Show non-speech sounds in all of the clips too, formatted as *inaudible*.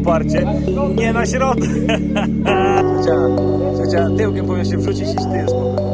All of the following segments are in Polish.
oparcie. Nie na środek. Trzecia, trzecia tyłkiem powinien się wrzucić i ty jest spokój.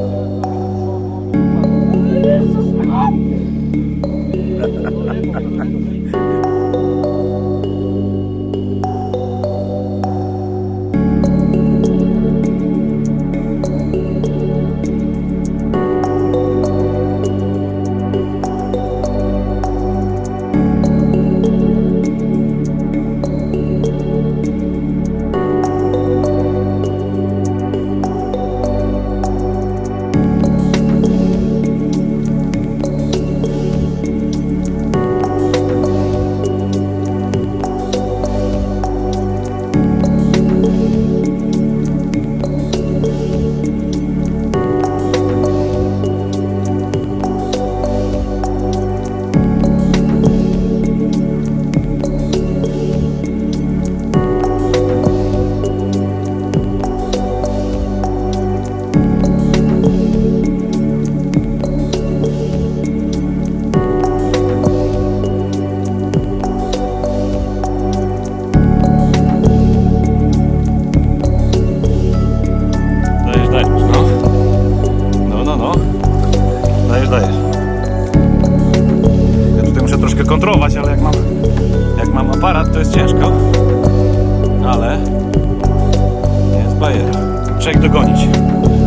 Dogonić.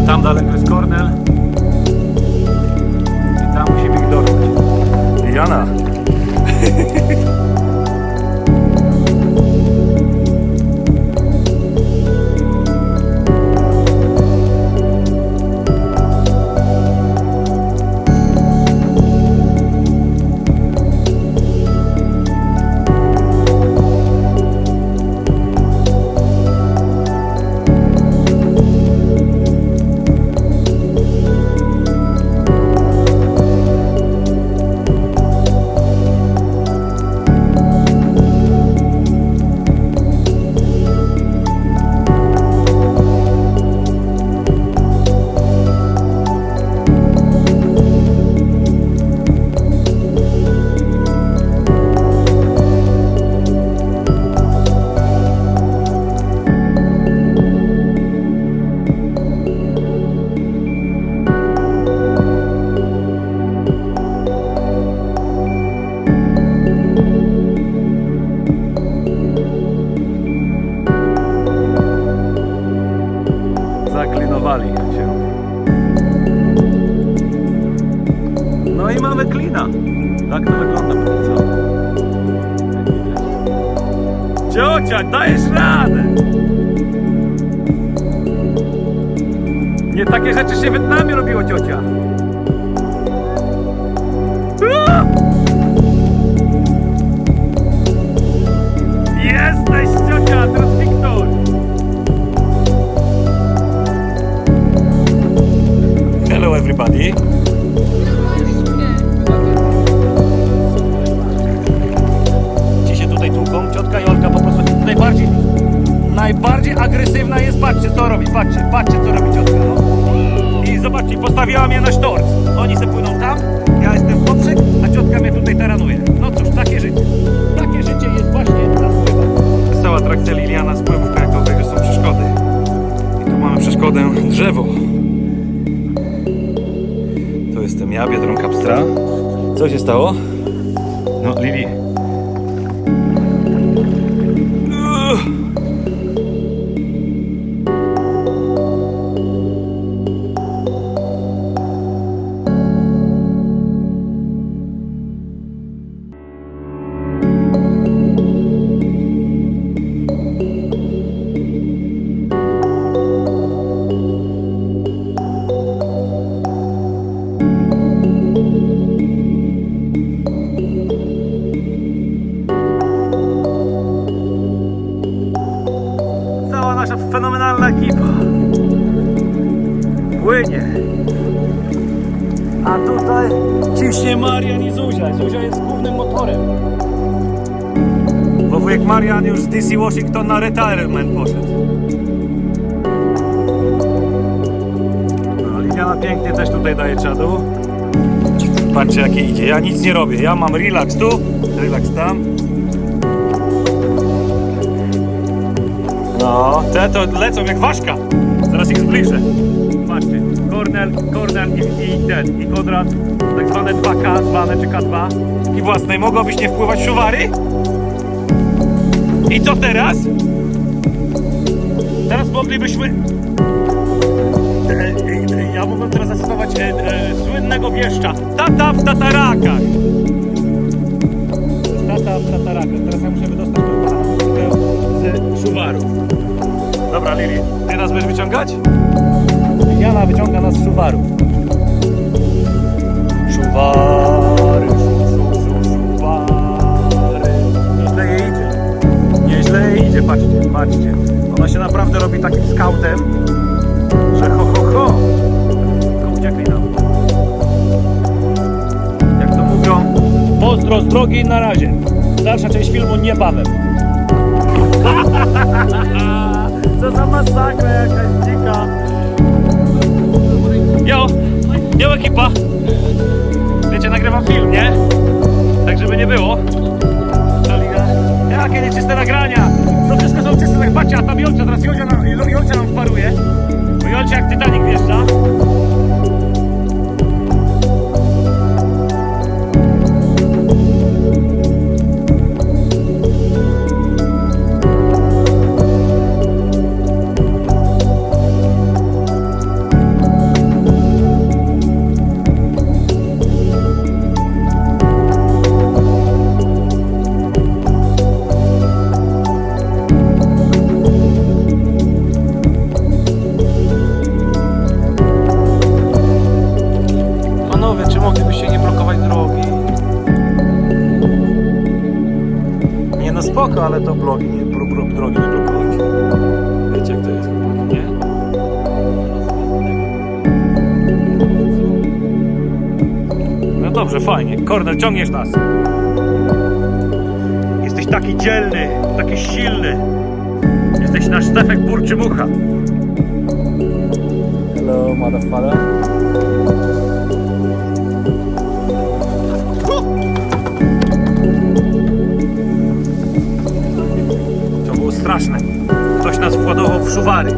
Tam daleko jest Kornel. I tam musimy ich dogonić. Jana. *laughs* Ciocia, dajesz radę! Nie takie rzeczy się w Wietnamie robiło, ciocia. Uaa! Jesteś, ciocia, teraz! Hello everybody. Ci się tutaj tłuką, ciotka Jolka po prostu najbardziej, najbardziej agresywna jest, patrzcie co robi, patrzcie, patrzcie co robi ciotka, no. I zobaczcie, postawiła mnie na sztorc. Oni se płyną tam, ja jestem poprzek, a ciotka mnie tutaj taranuje. No cóż, takie życie. Takie życie jest właśnie na spływach. Cała atrakcja Liliana spływów kajakowych, że są przeszkody. I tu mamy przeszkodę drzewo. To jestem ja, Biedronka Pstra. Co się stało? No, Lili. Płynie. A tutaj ciśnie Marian i Zuzia. Zuzia jest głównym motorem. Bo wujek Marian już z DC Washington na retirement poszedł. No, Liliana pięknie też tutaj daje czadu. Patrzcie jakie idzie. Ja nic nie robię. Ja mam relaks tu, relaks tam. No, te to lecą jak ważka. Zaraz ich zbliżę. Patrzcie, Kornel, Kornel i, i ten, i Konrad, tak zwane 2K, zwane czy K2 i własnej. Mogłabyś nie wpływać szuwary? I co teraz? Teraz moglibyśmy... E, e, ja mógłbym teraz zastosować e, e, słynnego wieszcza. Tata w tatarakach. Tata w tatarakach. Teraz ja muszę wydostać tą z szuwarów. Dobra, Lili, ty nas będziesz wyciągać? Jana wyciąga nas z szuwarów. Szuwary, szu, szu, szu, szuwary. Nieźle jej idzie. Nieźle jej idzie, patrzcie, patrzcie. Ona się naprawdę robi takim skautem, że ho, ho, ho. Tylko uciekli nam. Jak to mówią, pozdro z drogi na razie. Dalsza część filmu niebawem. *laughs* Co za masakra jakaś dzika. Yo, yo ekipa. Wiecie, nagrywam film, nie? Tak, żeby nie było. Jakie nieczyste nagrania. To wszystko są czyste, tak patrzcie, a tam Jolcia, teraz Jolcia nam, Jolcia nam ale to blogi, bro, bro, drogi nie blokować. Wiecie jak to jest, nie? No dobrze, fajnie. Kornel, ciągniesz nas. Jesteś taki dzielny, taki silny. Jesteś nasz Stefek Burczymucha. Hello, motherfucker. Straszne. Ktoś nas wkładował w szuwary.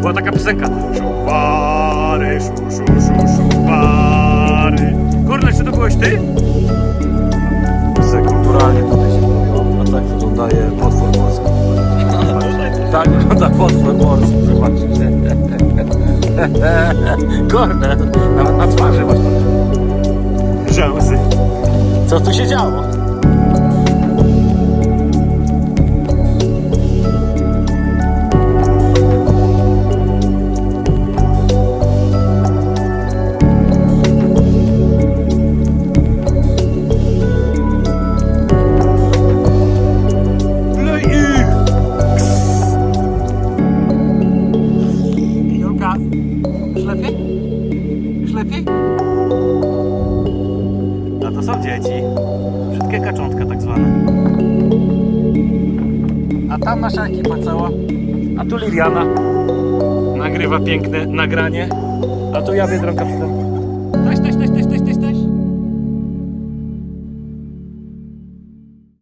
Była taka piosenka. Szuwary, szu, szu, szu, szuwary. Kornel, czy to byłeś ty? Se kulturalnie tutaj się mówiło, a tak wygląda je potwór morski. *laughs* Tak wygląda potwór morski, zobaczcie. *laughs* Kornel, nawet na twarzy masz to. Rzęsy. Co tu się działo? Kaczątka tak zwane. A tam nasza ekipa cała. A tu Liliana. Nagrywa piękne nagranie. A tu ja Biedronka tym